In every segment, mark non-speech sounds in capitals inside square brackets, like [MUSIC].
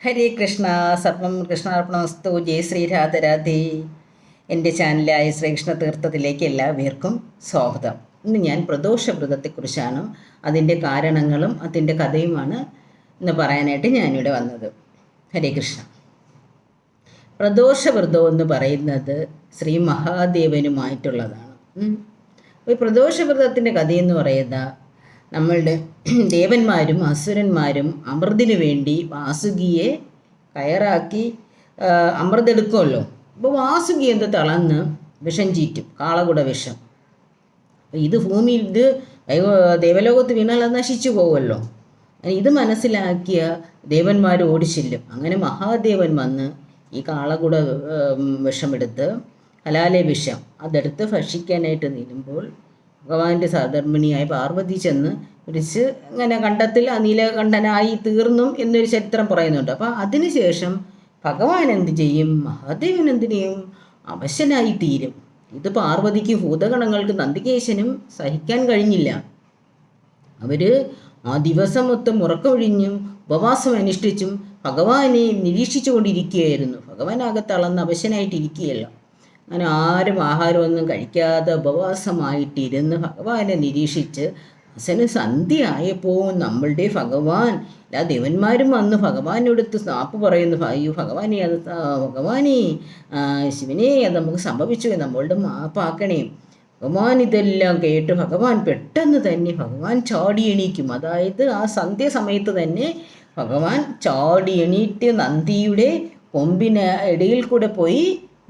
ഹരേ കൃഷ്ണ സർവം കൃഷ്ണാർപ്പണമസ്തു ജയ ശ്രീരാധരാധേ എന്റെ ചാനലായ ശ്രീകൃഷ്ണ തീർത്ഥത്തിലേക്ക് എല്ലാവർക്കും സ്വാഗതം. ഇന്ന് ഞാൻ പ്രദോഷ വ്രതത്തെക്കുറിച്ചാണ് അതിന്റെ കാരണങ്ങളും അതിന്റെ കഥയുമാണ് ഇന്ന് പറയാനായിട്ട് ഞാനിവിടെ വന്നത്. ഹരേ കൃഷ്ണ. പ്രദോഷ വ്രതം എന്ന് പറയുന്നത് ശ്രീ മഹാദേവനുമായിട്ടുള്ളതാണ്. ഒരു പ്രദോഷ വ്രതത്തിന്റെ കഥയെന്ന് പറയുന്ന നമ്മളുടെ [CLEARS THROAT] ദേവന്മാരും അസുരന്മാരും അമൃതിനു വേണ്ടി വാസുകിയെ കയറാക്കി അമൃതെടുക്കുമല്ലോ അപ്പോൾ വാസുകി എന്ത് തളന്ന് വിഷം ചീറ്റും കാളകുട വിഷം. ഇത് ഭൂമിയിൽ ഇത് ദൈവ- ദേവലോകത്ത് വീണാൽ അത് നശിച്ചു പോകുമല്ലോ ഇത് മനസ്സിലാക്കിയ ദേവന്മാർ ഓടിച്ചില്ലും. അങ്ങനെ മഹാദേവൻ വന്ന് ഈ കാളകുട വിഷമെടുത്ത് ഹലാലെ വിഷം അതെടുത്ത് ഭക്ഷിക്കാനായിട്ട് നീളുമ്പോൾ ഭഗവാന്റെ സഹധർമ്മിണിയായ പാർവതി ചെന്ന് പിടിച്ച് ഇങ്ങനെ കണ്ടത്തിൽ നീലകണ്ഠനായി തീർന്നും എന്നൊരു ചരിത്രം പറയുന്നുണ്ട്. അപ്പോൾ അതിനുശേഷം ഭഗവാൻ എന്ത് ചെയ്യും? മഹാദേവൻ എന്ത് അവശനായി തീരും. ഇത് പാർവതിക്ക് ഭൂതഗണങ്ങൾക്ക് നന്ദികേശനും സഹിക്കാൻ കഴിഞ്ഞില്ല. അവർ ആ ദിവസം മൊത്തം ഉറക്കമൊഴിഞ്ഞും ഉപവാസം അനുഷ്ഠിച്ചും ഭഗവാനെ നിരീക്ഷിച്ചു കൊണ്ടിരിക്കുകയായിരുന്നു തളർന്ന് അവശനായിട്ടിരിക്കുകയല്ല. അങ്ങനെ ആരും ആഹാരമൊന്നും കഴിക്കാതെ ഉപവാസമായിട്ടിരുന്ന് ഭഗവാനെ നിരീക്ഷിച്ച് സന്ധ്യ സന്ധ്യയായപ്പോൾ നമ്മളുടെ ഭഗവാൻ എല്ലാ ദേവന്മാരും വന്ന് ഭഗവാനോടുത്ത് സ്നാപ്പ് പറയുന്നു അയ്യോ ഭഗവാനെ അത് ഭഗവാനെ ശിവനെ അത് നമുക്ക് സംഭവിച്ചു നമ്മളുടെ മാപ്പാക്കണേ. ഭഗവാൻ ഇതെല്ലാം കേട്ട് ഭഗവാൻ പെട്ടെന്ന് തന്നെ ഭഗവാൻ ചാടി എണീക്കും. അതായത് ആ സന്ധ്യ സമയത്ത് തന്നെ ഭഗവാൻ ചാടി എണീറ്റ് നന്ദിയുടെ കൊമ്പിന് ഇടയിൽ കൂടെ പോയി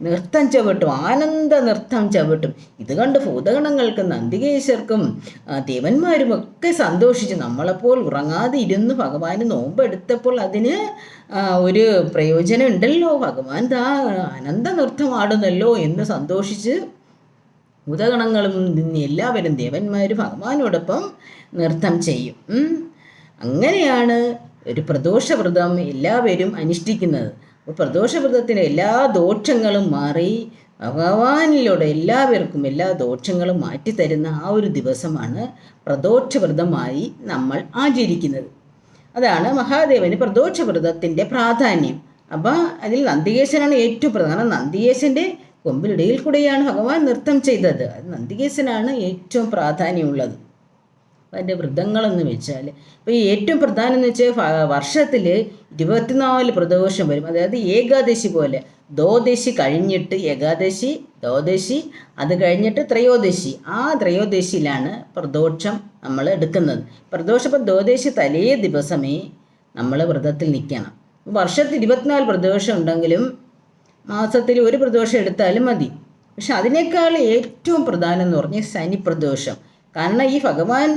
നൃത്തം ചവിട്ടും ആനന്ദ നൃത്തം ചവിട്ടും. ഇത് കണ്ട് ഭൂതഗണങ്ങൾക്ക് നന്ദികേശർക്കും ദേവന്മാരും ഒക്കെ സന്തോഷിച്ചു. നമ്മളെപ്പോൾ ഉറങ്ങാതെ ഇരുന്ന് ഭഗവാന് നോമ്പെടുത്തപ്പോൾ അതിന് ഒരു പ്രയോജനം ഉണ്ടല്ലോ ഭഗവാൻ ദാ ആനന്ദ നൃത്തം ആടുന്നല്ലോ എന്ന് സന്തോഷിച്ച് ഭൂതഗണങ്ങളും എല്ലാവരും ദേവന്മാർ ഭഗവാനോടൊപ്പം നൃത്തം ചെയ്യും. അങ്ങനെയാണ് ഒരു പ്രദോഷവ്രതം എല്ലാവരും അനുഷ്ഠിക്കുന്നത്. പ്രദോഷവ്രതത്തിന് എല്ലാ ദോഷങ്ങളും മാറി ഭഗവാനിലൂടെ എല്ലാവർക്കും എല്ലാ ദോഷങ്ങളും മാറ്റിത്തരുന്ന ആ ഒരു ദിവസമാണ് പ്രദോഷവ്രതമായി നമ്മൾ ആചരിക്കുന്നത്. അതാണ് മഹാദേവന് പ്രദോഷവ്രതത്തിന്റെ പ്രാധാന്യം. അപ്പോൾ അതിൽ നന്ദികേശനാണ് ഏറ്റവും പ്രധാനം. നന്ദികേശന്റെ കൊമ്പിലിടയിൽ കൂടെയാണ് ഭഗവാൻ നൃത്തം ചെയ്തത്. നന്ദികേശനാണ് ഏറ്റവും പ്രാധാന്യമുള്ളത്. അതിന്റെ വ്രതങ്ങളെന്ന് വെച്ചാൽ ഇപ്പോൾ ഏറ്റവും പ്രധാനം എന്ന് വെച്ചാൽ വർഷത്തിൽ ഇരുപത്തിനാല് പ്രദോഷം വരും. അതായത് ഏകാദശി പോലെ. ദോദശി കഴിഞ്ഞിട്ട് ഏകാദശി ദോദശി അത് കഴിഞ്ഞിട്ട് ത്രയോദശി. ആ ത്രയോദശിയിലാണ് പ്രദോഷം നമ്മൾ എടുക്കുന്നത്. പ്രദോഷം ഇപ്പം ദ്വാദശി തലേ ദിവസമേ നമ്മൾ വ്രതത്തിൽ നിൽക്കണം വർഷത്തിൽ ഇരുപത്തിനാല് പ്രദോഷം ഉണ്ടെങ്കിലും മാസത്തിൽ ഒരു പ്രദോഷം എടുത്താലും മതി. പക്ഷെ അതിനേക്കാൾ ഏറ്റവും പ്രധാനം എന്ന് പറഞ്ഞാൽ ശനി പ്രദോഷം കാരണം ഈ ഭഗവാൻ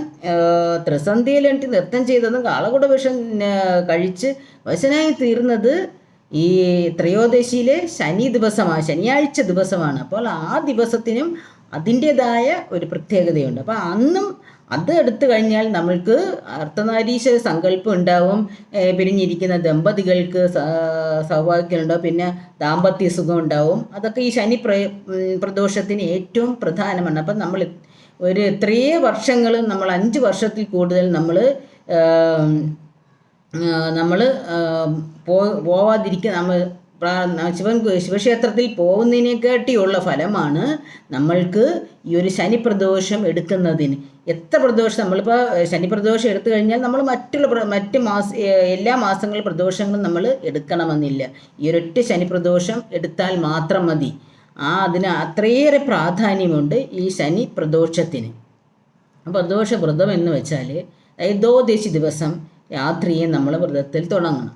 ത്രിസന്ധിയിലെട്ടി നൃത്തം ചെയ്തതും കാളകുട വിഷം കഴിച്ച് വശനായി തീർന്നത് ഈ ത്രയോദശിയിലെ ശനി ദിവസമാണ് ശനിയാഴ്ച ദിവസമാണ്. അപ്പോൾ ആ ദിവസത്തിനും അതിന്റെതായ ഒരു പ്രത്യേകതയുണ്ട്. അപ്പോൾ അന്നും അത് എടുത്തു കഴിഞ്ഞാൽ നമ്മൾക്ക് അർത്ഥനാരീശ്വര സങ്കല്പം ഉണ്ടാവും. പിരിഞ്ഞിരിക്കുന്ന ദമ്പതികൾക്ക് സൗഭാഗ്യമുണ്ടാവും പിന്നെ ദാമ്പത്യ സുഖം ഉണ്ടാവും. അതൊക്കെ ഈ ശനി പ്ര പ്രദോഷത്തിന് ഏറ്റവും പ്രധാനമാണ്. അപ്പം നമ്മൾ ഒരു എത്രയേ വർഷങ്ങൾ നമ്മൾ അഞ്ച് വർഷത്തിൽ കൂടുതൽ നമ്മൾ നമ്മൾ പോ പോവാതിരിക്കുക നമ്മൾ ശിവൻ ശിവക്ഷേത്രത്തിൽ പോകുന്നതിനെക്കാട്ടിയുള്ള ഫലമാണ് നമ്മൾക്ക് ഈ ഒരു ശനി പ്രദോഷം എടുക്കുന്നതിന്. എത്ര പ്രദോഷം? നമ്മളിപ്പോൾ ശനി പ്രദോഷം എടുത്തു കഴിഞ്ഞാൽ നമ്മൾ മറ്റുള്ള മറ്റ് മാസ എല്ലാ മാസങ്ങളിലും പ്രദോഷങ്ങളും നമ്മൾ എടുക്കണമെന്നില്ല. ഈ ഒരൊറ്റ ശനി പ്രദോഷം എടുത്താൽ മാത്രം മതി. ആ അതിന് അത്രയേറെ പ്രാധാന്യമുണ്ട് ഈ ശനി പ്രദോഷത്തിന്. പ്രദോഷ വ്രതം എന്ന് വെച്ചാൽ ദ്വാദശി ദിവസം രാത്രിയെ നമ്മൾ വ്രതത്തിൽ തുടങ്ങണം.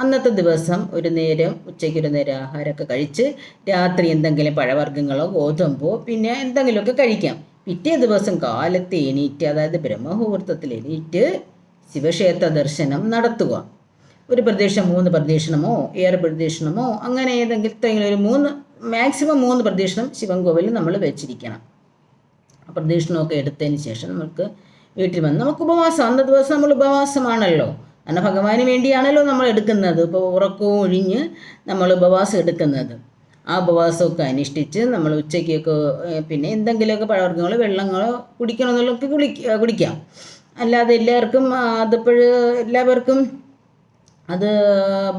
അന്നത്തെ ദിവസം ഒരു നേരം ഉച്ചയ്ക്ക് ഒരു നേരം ആഹാരമൊക്കെ കഴിച്ച് രാത്രി എന്തെങ്കിലും പഴവർഗങ്ങളോ ഗോതമ്പോ പിന്നെ എന്തെങ്കിലുമൊക്കെ കഴിക്കാം. പിറ്റേ ദിവസം കാലത്ത് എണീറ്റ് അതായത് ബ്രഹ്മമുഹൂർത്തത്തിൽ എണീറ്റ് ശിവക്ഷേത്ര ദർശനം നടത്തുക. ഒരു പ്രദേശം മൂന്ന് പ്രദക്ഷിണമോ ഏറെ പ്രദക്ഷിണമോ അങ്ങനെ ഏതെങ്കിലും ഒരു മൂന്ന് മാക്സിമം മൂന്ന് പ്രദക്ഷിണം ശിവൻകോവിലിൽ നമ്മൾ വെച്ചിരിക്കണം. പ്രദക്ഷിണമൊക്കെ എടുത്തതിന് ശേഷം നമുക്ക് വീട്ടിൽ വന്ന് നമുക്ക് ഉപവാസം അന്ന ദിവസം നമ്മൾ ഉപവാസമാണല്ലോ. കാരണം ഭഗവാന് വേണ്ടിയാണല്ലോ നമ്മൾ എടുക്കുന്നത്. ഇപ്പോൾ ഉറക്കവും ഒഴിഞ്ഞ് നമ്മൾ ഉപവാസം എടുക്കുന്നത്. ആ ഉപവാസമൊക്കെ അനുഷ്ഠിച്ച് നമ്മൾ ഉച്ചയ്ക്കൊക്കെ പിന്നെ എന്തെങ്കിലുമൊക്കെ പഴവർഗങ്ങളോ വെള്ളങ്ങളോ കുടിക്കണമെന്നുള്ളതൊക്കെ കുളി കുടിക്കാം. അല്ലാതെ എല്ലാവർക്കും അതിപ്പോൾ എല്ലാവർക്കും അത്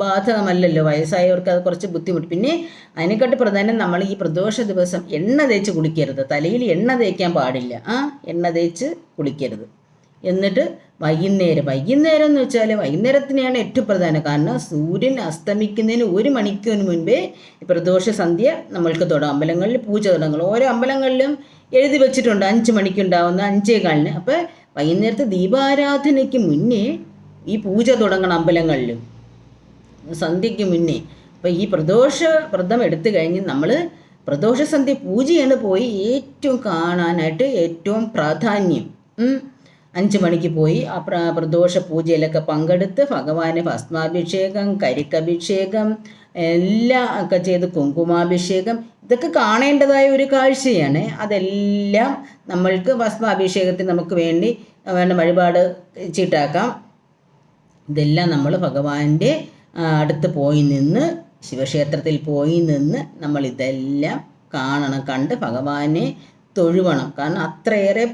ബാധകമല്ലല്ലോ. വയസ്സായവർക്ക് അത് കുറച്ച് ബുദ്ധിമുട്ട്. പിന്നെ അതിനെക്കാട്ട് പ്രധാനം നമ്മൾ ഈ പ്രദോഷ ദിവസം എണ്ണ തേച്ച് കുളിക്കരുത്. തലയിൽ എണ്ണ തേക്കാൻ പാടില്ല. ആ എണ്ണ തേച്ച് കുളിക്കരുത്. എന്നിട്ട് വൈകുന്നേരം വൈകുന്നേരം എന്ന് വെച്ചാൽ വൈകുന്നേരത്തിനെയാണ് ഏറ്റവും പ്രധാനം. കാരണം സൂര്യൻ അസ്തമിക്കുന്നതിന് ഒരു മണിക്കൂറിന് മുൻപേ പ്രദോഷ സന്ധ്യ നമ്മൾക്ക് തുടങ്ങും അമ്പലങ്ങളിൽ പൂജ തുടങ്ങും ഓരോ അമ്പലങ്ങളിലും എഴുതി വെച്ചിട്ടുണ്ട്. അഞ്ച് മണിക്കുണ്ടാവുന്ന അഞ്ചേ കാലിന് അപ്പോൾ വൈകുന്നേരത്തെ ദീപാരാധനയ്ക്ക് മുന്നേ ഈ പൂജ തുടങ്ങണ അമ്പലങ്ങളിലും. സന്ധ്യയ്ക്ക് മുന്നേ. അപ്പോൾ ഈ പ്രദോഷ വ്രതം എടുത്തു കഴിഞ്ഞ് നമ്മൾ പ്രദോഷ സന്ധ്യ പൂജയാണ് പോയി ഏറ്റവും കാണാനായിട്ട് ഏറ്റവും പ്രാധാന്യം. അഞ്ച് മണിക്ക് പോയി ആ പ്ര പ്രദോഷ പൂജയിലൊക്കെ പങ്കെടുത്ത് ഭഗവാന് ഭസ്മാഭിഷേകം കരിക്കഭിഷേകം എല്ലാം ഒക്കെ ചെയ്ത് കുങ്കുമാഭിഷേകം. ഇതൊക്കെ കാണേണ്ടതായ ഒരു കാഴ്ചയാണ്. അതെല്ലാം നമ്മൾക്ക് ഭസ്മാഭിഷേകത്തിന് നമുക്ക് വേണ്ടി വേണ്ട വഴിപാട് ചീട്ടാക്കാം. ഇതെല്ലാം നമ്മൾ ഭഗവാന്റെ അടുത്ത് പോയി നിന്ന് ശിവക്ഷേത്രത്തിൽ പോയി നിന്ന് നമ്മൾ ഇതെല്ലാം കാണണം കണ്ട് ഭഗവാനെ തൊഴുവണം. കാരണം അത്രയേറെ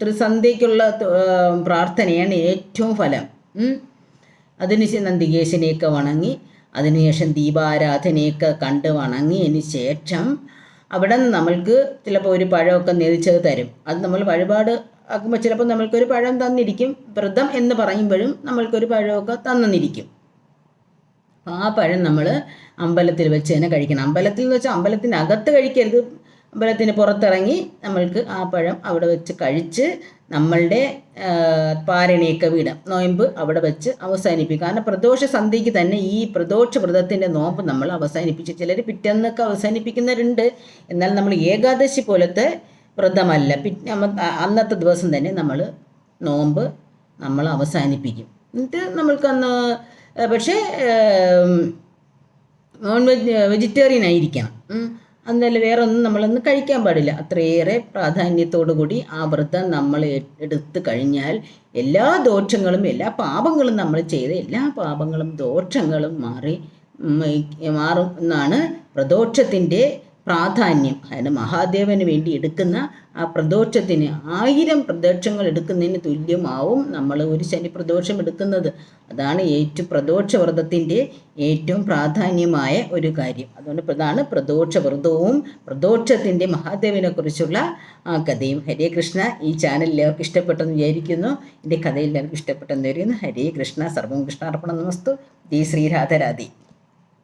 ത്രിസന്ധ്യയ്ക്കുള്ള പ്രാർത്ഥനയാണ് ഏറ്റവും ഫലം. അതിനുശേഷം നന്ദികേശനെയൊക്കെ വണങ്ങി അതിനുശേഷം ദീപാരാധനയൊക്കെ കണ്ട് വണങ്ങിയതിന് ശേഷം അവിടെ നിന്ന് നമ്മൾക്ക് ചിലപ്പോൾ ഒരു പഴമൊക്കെ നേതിച്ചത് തരും. അത് നമ്മൾ വഴിപാട് ആക്കുമ്പോൾ ചിലപ്പോൾ നമ്മൾക്കൊരു പഴം തന്നിരിക്കും. വ്രതം എന്ന് പറയുമ്പോഴും നമ്മൾക്കൊരു പഴമൊക്കെ തന്നിരിക്കും. ആ പഴം നമ്മൾ അമ്പലത്തിൽ വെച്ച് തന്നെ കഴിക്കണം. അമ്പലത്തിൽ എന്ന് വെച്ചാൽ അമ്പലത്തിനകത്ത് കഴിക്കരുത്. അമ്പലത്തിന് പുറത്തിറങ്ങി നമ്മൾക്ക് ആ പഴം അവിടെ വെച്ച് കഴിച്ച് നമ്മളുടെ പാരണിയൊക്കെ വിടാം. നോയമ്പ് അവിടെ വെച്ച് അവസാനിപ്പിക്കും. കാരണം പ്രദോഷ സന്ധ്യയ്ക്ക് തന്നെ ഈ പ്രദോഷ വ്രതത്തിന്റെ നോമ്പ് നമ്മൾ അവസാനിപ്പിച്ച് ചിലർ പിറ്റേന്നൊക്കെ അവസാനിപ്പിക്കുന്നവരുണ്ട്. എന്നാൽ നമ്മൾ ഏകാദശി പോലത്തെ വ്രതമല്ല. പിന്നെ അന്നത്തെ ദിവസം തന്നെ നമ്മൾ നോമ്പ് നമ്മൾ അവസാനിപ്പിക്കും. എന്നിട്ട് നമ്മൾക്കന്ന് പക്ഷേ നോൺ വെജ് വെജിറ്റേറിയൻ ആയിരിക്കണം. ഉം. വേറെ ഒന്നും നമ്മളൊന്നും കഴിക്കാൻ പാടില്ല. അത്രയേറെ പ്രാധാന്യത്തോടു കൂടി ആ വ്രതം നമ്മൾ എടുത്തു കഴിഞ്ഞാൽ എല്ലാ ദോഷങ്ങളും എല്ലാ പാപങ്ങളും നമ്മൾ ചെയ്ത എല്ലാ പാപങ്ങളും ദോഷങ്ങളും മാറി മാറും എന്നാണ് പ്രദോഷത്തിന്റെ പ്രാധാന്യം അതായത് മഹാദേവന് വേണ്ടി എടുക്കുന്ന ആ പ്രദോഷത്തിന് ആയിരം പ്രദോഷങ്ങൾ എടുക്കുന്നതിന് തുല്യമാവും നമ്മൾ ഒരു ശനി പ്രദോഷം എടുക്കുന്നത്. അതാണ് ഏറ്റവും പ്രദോഷ വ്രതത്തിന്റെ ഏറ്റവും പ്രാധാന്യമായ ഒരു കാര്യം. അതുകൊണ്ട് പ്രധാന പ്രദോഷ വ്രതവും പ്രദോഷത്തിന്റെ മഹാദേവനെ കുറിച്ചുള്ള ആ കഥയും. ഹരേ കൃഷ്ണ ഈ ചാനൽ എല്ലാവർക്കും ഇഷ്ടപ്പെട്ടെന്ന് വിചാരിക്കുന്നു. എന്റെ കഥ എല്ലാവർക്കും ഇഷ്ടപ്പെട്ടെന്ന് വരുന്നു ഹരേ കൃഷ്ണ സർവം കൃഷ്ണാർപ്പണം നമസ്തു. ജയ് ശ്രീരാധരാധി